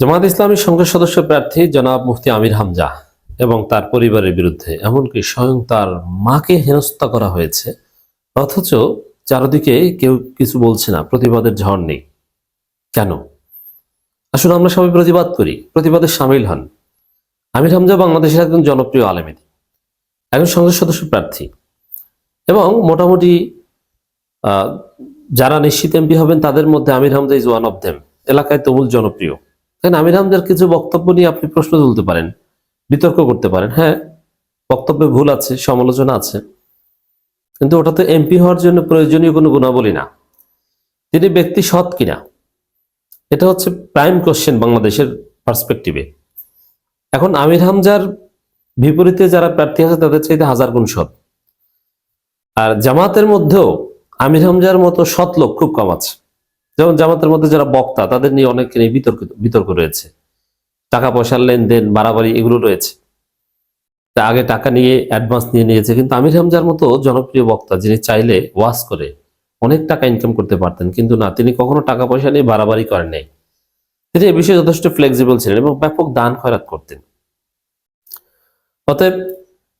জামাত ইসলামী সংসদ সদস্য প্রার্থী জনাব মুফতি আমির হামজা এবং তার পরিবারের বিরুদ্ধে এমনকি স্বয়ং তার মাকে হেনস্থা করা হয়েছে, অথচ চারদিকে কেউ কিছু বলছে না, প্রতিবাদের ঝড় নেই। কেন? আসলে আমরা সবাই প্রতিবাদ করি, প্রতিবাদে সামিল হন। আমির হামজা বাংলাদেশের একজন জনপ্রিয় আলেমিদি একজন সংসদ সদস্য প্রার্থী। এবং মোটামুটি যারা নিশ্চিত এমপি হবেন তাদের মধ্যে Amir Hamza is one of them এলাকায় তুমুল জনপ্রিয়। তাই আমির হামজার কিছু বক্তব্য নিয়ে আপনি প্রশ্ন তুলতে পারেন, বিতর্ক করতে পারেন। হ্যাঁ বক্তব্যে ভুল আছে, সমালোচনা আছে, কিন্তু ওটা তো এমপি হওয়ার জন্য প্রয়োজনীয় কোনো গুণাবলী না। তিনি ব্যক্তি সৎ কিনা, এটা হচ্ছে প্রাইম কোশ্চেন বাংলাদেশের পার্সপেক্টিভে এখন আমির হামজার বিপরীতে যারা প্রার্থী আছে, তাদের চাইতে হাজার গুণ সৎ। আর জামাতের মধ্যেও আমির হামজার মতো সৎ লোক খুব কম আছে। যেমন জামাতের মধ্যে যারা বক্তা, তাদের নিয়ে অনেক বিতর্ক বিতর্ক রয়েছে। টাকা পয়সার লেনদেন, বাড়াবাড়ি এগুলো রয়েছে। তা আগে টাকা নিয়ে অ্যাডভান্স নিয়ে নিয়েছে, কিন্তু আমির হামজার মতো জনপ্রিয় বক্তা যিনি চাইলে ওয়াজ করে অনেক টাকা ইনকাম করতে পারতেন, কিন্তু না, তিনি কখনো টাকা পয়সা নিয়ে বাড়াবাড়ি করেন নাই। তিনি এ বিষয়ে যথেষ্ট ফ্লেক্সিবল ছিলেন এবং ব্যাপক দান খয়রাত করতেন। অতএব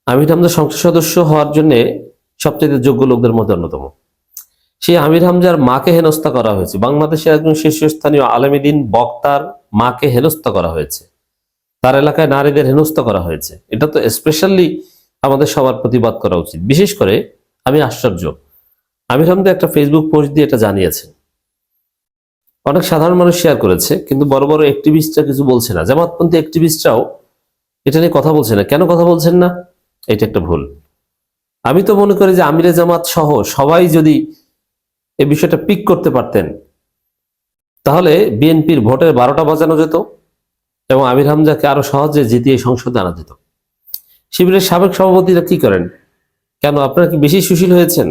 আমির হামজা সংসদ সদস্য হওয়ার জন্য সবচেয়ে যোগ্য লোকদের মধ্যে অন্যতম। সেই আমির হামজার মাকে হেনস্থা করা হয়েছে। বাংলাদেশের একজন শীর্ষস্থানীয় আলমীদিন বক্তার মাকে হেনস্থা করা হয়েছে। তার এলাকায় নারীদের হেনস্থা করা হয়েছে। এটা তো স্পেশালি আমাদের সবার প্রতিবাদ করা উচিত। বিশেষ করে আমি আশ্চর্য। আমির হামদা একটা ফেসবুক পোস্ট দিয়ে এটা জানিয়েছে অনেক সাধারণ মানুষ শেয়ার করেছে, কিন্তু বড় বড় অ্যাক্টিভিস্টরা কিছু বলছে না। জামাতপন্থী অ্যাক্টিভিস্টরাও এটা নিয়ে কথা বলছে না। কেন কথা বলছেন না? এটা একটা ভুল। আমি তো মনে করি যে আমিরে জামাত সহ সবাই যদি এই বিষয়টা পিক করতে পারতেন। তাহলে বিএনপির ভোটের বারোটা বাজানো যেত এবং আমির হামজাকে আরও সহজে জিতিয়ে সংসদে আনা যেত। শিবিরের সাবেক সভাপতিরা কি করেন? কেন আপনারা কি বেশি সুশীল হয়েছেন?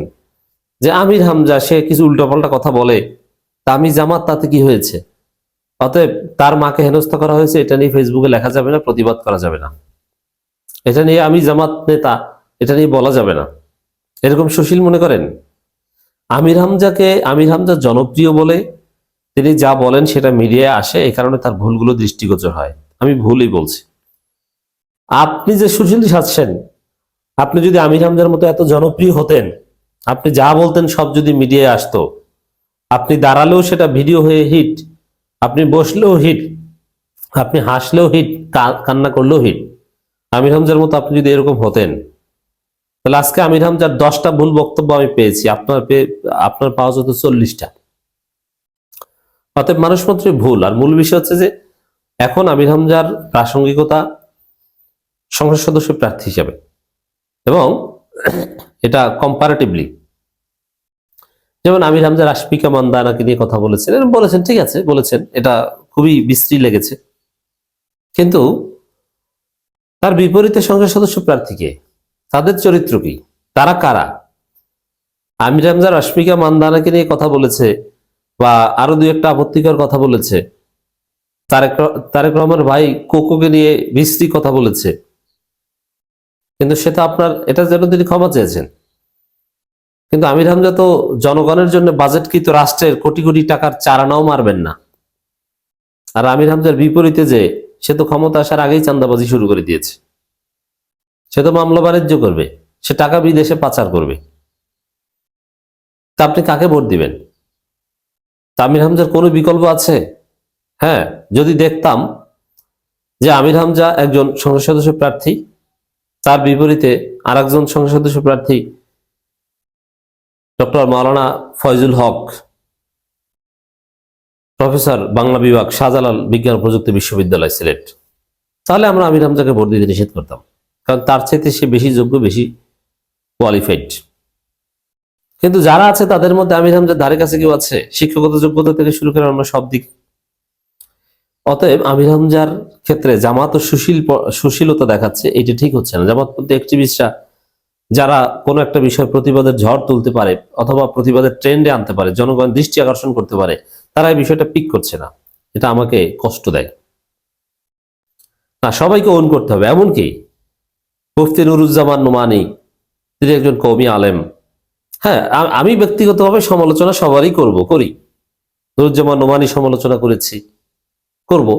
যে আমির হামজা, সে কিছু উল্টোপাল্টা কথা বলে তা আমি জামাত তাতে কি হয়েছে? অতএব তার মাকে হেনস্থা করা হয়েছে, এটা নিয়ে ফেসবুকে লেখা যাবে না, প্রতিবাদ করা যাবে না। এটা নিয়ে আমি জামাত নেতা, এটা নিয়ে বলা যাবে না। এরকম সুশীল মনে করেন? আমির হামজাকে, আমির হামজা জনপ্রিয় বলে তিনি যা বলেন সেটা মিডিয়ায় আসে, এই কারণে তার ভুলগুলো দৃষ্টিগোচর হয়। আমি ভুলই বলছি। আপনি যে সুশীল সাজছেন আপনি যদি আমির হামজার মতো এত জনপ্রিয় হতেন, আপনি যা বলতেন সব যদি মিডিয়ায় আসতো, আপনি দাঁড়ালেও সেটা ভিডিও হয়ে হিট, আপনি বসলেও হিট, আপনি হাসলেও হিট কান্না করলেও হিট, আমির হামজার মতো আপনি যদি এরকম হতেন তাহলে আজকে আমির হামজার দশটা ভুল বক্তব্য আমি পেয়েছি। আপনার আপনার পাওয়া যেত চল্লিশটা। অতএব মানুষ মাত্রই ভুল। আর মূল বিষয় হচ্ছে যে, এখন আমির হামজার প্রাসঙ্গিকতা সংসদ সদস্য প্রার্থী হিসাবে। এবং এটা কম্পারেটিভলি যেমন আমির হামজা রাশমিকা মান্দানাকে নিয়ে কথা বলেছেন। বলেছেন, ঠিক আছে, বলেছেন। এটা খুবই বিশ্রী লেগেছে। কিন্তু তার বিপরীতে সংসদ সদস্য প্রার্থীকে তাদের চরিত্র কি? তারা কারা? আমির হামজা রশ্মিকা মান্দানাকে নিয়ে কথা বলেছে বা আরও দুই একটা আপত্তিকর কথা বলেছে। তারেক তারেক ভাই কোকোকে নিয়ে বিশ্রী কথা বলেছে। কিন্তু সেটা আপনার, এটা যেন তিনি ক্ষমা চেয়েছেন। কিন্তু আমির হামজা তো জনগণের জন্য বাজেট বাজেটকৃত রাষ্ট্রের কোটি কোটি টাকার চারানাও মারবেন না। আর আমির হামজার বিপরীতে যে সে তো ক্ষমতা আসার আগেই চান্দাবাজি শুরু করে দিয়েছে। সে তো মামলা বাণিজ্য করবে, সে টাকা বিদেশে পাচার করবে। তা আপনি কাকে ভোট দিবেন? তা আমির হামজার কোনো বিকল্প আছে? হ্যাঁ যদি দেখতাম যে আমির হামজা একজন সংসদ সদস্য প্রার্থী, তার বিপরীতে আর একজন সংসদ সদস্য প্রার্থী, ডক্টর মাওলানা ফয়জুল হক, প্রফেসর বাংলা বিভাগ শাহজালাল বিজ্ঞান প্রযুক্তি বিশ্ববিদ্যালয় সিলেট। তাহলে আমরা আমির হামজাকে ভোট দিতে নিষেধ করতাম। কারণ তার চাইতে সে বেশি যোগ্য, বেশি কোয়ালিফাইড কিন্তু যারা আছে, তাদের মধ্যে আমির হামজার ধারে কাছে কেউ আছে, শিক্ষকতা, যোগ্যতা থেকে শুরু করে অন্য সব দিক। অতএব আমির হামজার ক্ষেত্রে জামাত ও সুশীল সুশীলতা দেখাচ্ছে, এটা ঠিক হচ্ছে না। জামাতপন্থী অ্যাক্টিভিস্টরা যারা কোনো একটা বিষয় প্রতিবাদের ঝড় তুলতে পারে, অথবা প্রতিবাদের ট্রেন্ডে আনতে পারে, জনগণ দৃষ্টি আকর্ষণ করতে পারে, তারা এই বিষয়টা পিক করছে না। এটা আমাকে কষ্ট দেয়। না, সবাইকে ওন করতে হবে। এমনকি মুফতি নুরুজ্জামান নোমানি, তিনি একজন কৌমি আলেম। হ্যাঁ আমি ব্যক্তিগতভাবে সমালোচনা সবারই করব, করি। নুরুজ্জামান নোমানি সমালোচনা করেছি, করব।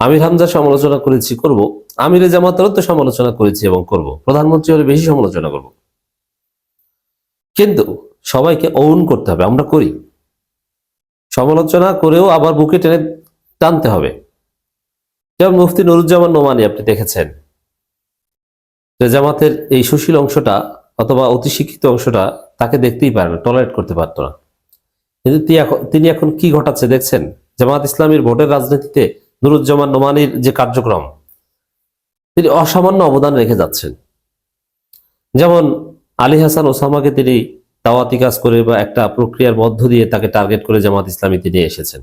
আমির হামজা সমালোচনা করেছি, করব। আমির জামাতেরও তো সমালোচনা করেছি এবং করব। প্রধানমন্ত্রী হলে বেশি সমালোচনা করব। কিন্তু সবাইকে অউন করতে হবে, আমরা করি। সমালোচনা করেও আবার বুকে টেনে টানতে হবে। যেমন মুফতি নুরুজ্জামান নোমানি আপনি দেখেছেন জামাতের এই সুশীল অংশটা অথবা অতি শিক্ষিত অংশটা তাকে দেখতেই পারে না টলারেট করতে পারতো না। কিন্তু তিনি এখন- কি ঘটাচ্ছে দেখছেন? জামাত ইসলামীর ভোটের রাজনীতিতে নুরুজ্জামান নোমানির যে কার্যক্রম, তিনি অসামান্য অবদান রেখে যাচ্ছেন। যেমন আলী হাসান ওসামাকে তিনি দাওয়াতি কাজ করে বা একটা প্রক্রিয়ার মধ্য দিয়ে তাকে টার্গেট করে জামাত ইসলামী তিনি এসেছেন।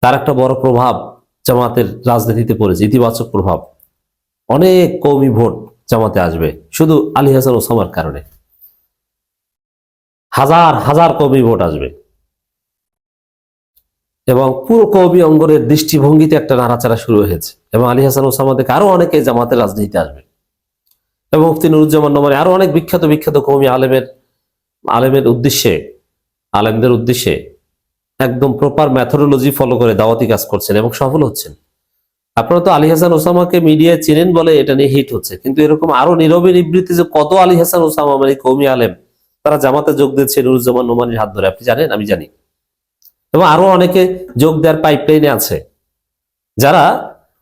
তার একটা বড় প্রভাব জামাতের রাজনীতিতে পড়েছে, ইতিবাচক প্রভাব। অনেক কৌমি ভোট জামাতে আসবে, শুধু আলী হাসান ওসামার কারণে। হাজার হাজার কৌমি ভোট আসবে। এবং পুরো কবি অঙ্গনের দৃষ্টিভঙ্গিতে একটা নাড়াচাড়া শুরু হয়েছে। এবং আলী হাসান ওসামা থেকে আরও অনেকে জামাতের রাজনীতিতে আসবে। এবং মুফতি নুরুজ্জামান নোমানি আরও অনেক বিখ্যাত বিখ্যাত কৌমি আলেমের আলেমের উদ্দেশ্যে, আলেমদের উদ্দেশ্যে একদম প্রপার ম্যাথোডোলজি ফলো করে দাওয়াতি কাজ করছেন এবং সফল হচ্ছেন। আপনারা তো আলী হাসান ওসামাকে মিডিয়ায় চেনেন বলে এটা নিয়ে হিট হচ্ছে। কিন্তু এরকম আরও নীরবে নিবৃত্তি যে কত আলী হাসান ওসামা মানে কৌমি আলেম, তারা জামাতে যোগ দিচ্ছে নুরুজ্জামান নোমানির হাত ধরে। আপনি জানেন? আমি জানি। এবং আরও অনেকে যোগ দেওয়ার পাইপলাইনে আছে। যারা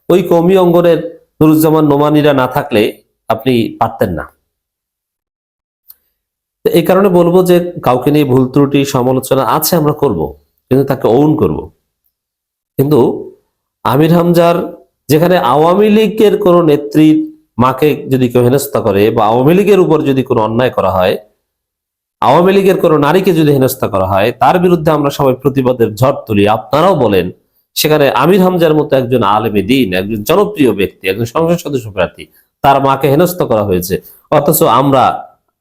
ওই কৌমি অঙ্গনের নুরুজ্জামান নোমানিরা না থাকলে আপনি পারতেন না। এই কারণে বলব যে কাউকে নিয়ে ভুল ত্রুটি, সমালোচনা আছে আমরা করব, কিন্তু তাকে ওন করব। কিন্তু আমির হামজার যেখানে আওয়ামী লীগের কোন নেত্রীর মাকে যদি কেউ হেনস্থা করে বা আওয়ামী লীগের উপর যদি কোনো অন্যায় করা হয়, আওয়ামী লীগের কোনো নারীকে যদি হেনস্থা করা হয়, তার বিরুদ্ধে আমরা সবাই প্রতিবাদের ঝড় তুলি। আপনারাও বলেন, সেখানে আমির হামজার মতো একজন আলেমী দিন, একজন জনপ্রিয় ব্যক্তি, একজন সংসদ সদস্য প্রার্থী, তার মাকে হেনস্থা করা হয়েছে। অথচ আমরা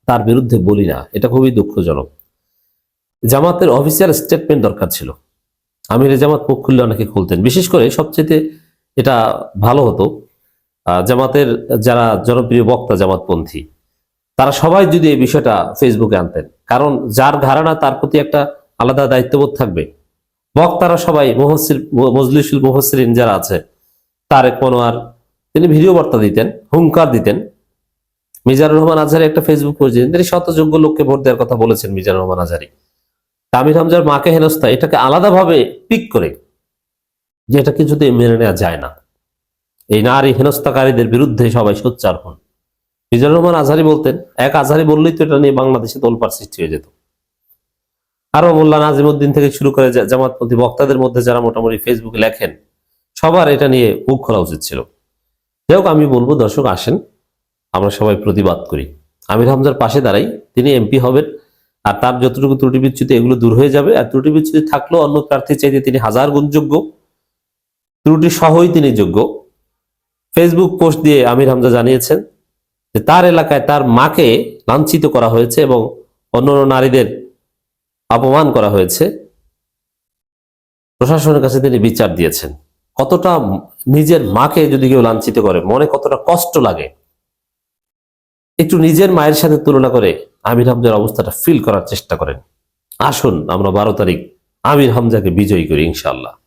তার বিরুদ্ধে বলি না। এটা খুবই দুঃখজনক। জামাতের অফিসিয়াল স্টেটমেন্ট দরকার ছিল। আমির জামাত মুখ খুললে অনেকে খুলতেন। বিশেষ করে সবচেয়ে এটা ভালো হতো। জামাতের যারা জনপ্রিয় বক্তা, জামাতপন্থী, তারা সবাই যদি এই বিষয়টা ফেসবুকে আনতেন, কারণ যার ধারণা তার প্রতি একটা আলাদা দায়িত্ববোধ থাকবে। বক্তারা সবাই মুহসির মজলিসুল মুহসিরিন যারা আছে, তারেক মনোয়ার, তিনি ভিডিও বার্তা দিতেন, হুঙ্কার দিতেন। মিজানুর রহমান আজহারি একটা ফেসবুক পোস্ট তিনি শতযোগ্য লোককে ভোট দেওয়ার কথা বলেছেন মিজানুর রহমান আজহারি। তামির হামজার মাকে হেনস্থা, এটাকে আলাদাভাবে পিক করে যে এটা কিছুতে মেনে নেওয়া যায় না। এই নারী হেনস্থাকারীদের বিরুদ্ধে সবাই সোচ্চার হন। মিজানুর রহমান আজহারি বলতেন, এক আজহারি বললেই তো এটা নিয়ে বাংলাদেশে তোলপাড় সৃষ্টি হয়ে যেত। আরও মোল্লা নাজিমুদ্দিন থেকে শুরু করে জামাতপন্থী বক্তাদের মধ্যে যারা মোটামুটি ফেসবুকে লেখেন, সবার এটা নিয়ে মুখ খোলা উচিত ছিল। যাই হোক, আমি বলব, দর্শক আসেন, আমরা সবাই প্রতিবাদ করি। আমির হামজার পাশে দাঁড়াই, তিনি এমপি হবেন, আর তার যতটুকু ত্রুটি বিচ্যুতি এগুলো দূর হয়ে যাবে। আর ত্রুটি বিচ্যুতি থাকলেও অন্য প্রার্থীর চাইতে তিনি হাজার গুণ যোগ্য। ত্রুটি সহই তিনি যোগ্য। ফেসবুক পোস্ট দিয়ে আমির হামজা জানিয়েছেন যে তার এলাকায় তার মাকে লাঞ্ছিত করা হয়েছে এবং অন্যান্য নারীদের অপমান করা হয়েছে। প্রশাসনের কাছে তিনি বিচার দিয়েছেন। কতটা নিজের মাকে যদি কেউ লাঞ্ছিত করে, মনে কতটা কষ্ট লাগে? একটু নিজের মায়ের সাথে তুলনা করে আমির হামজার অবস্থাটা ফিল করার চেষ্টা করেন। আসুন, আমরা বারো তারিখ আমির হামজাকে বিজয়ী করি ইনশাল্লাহ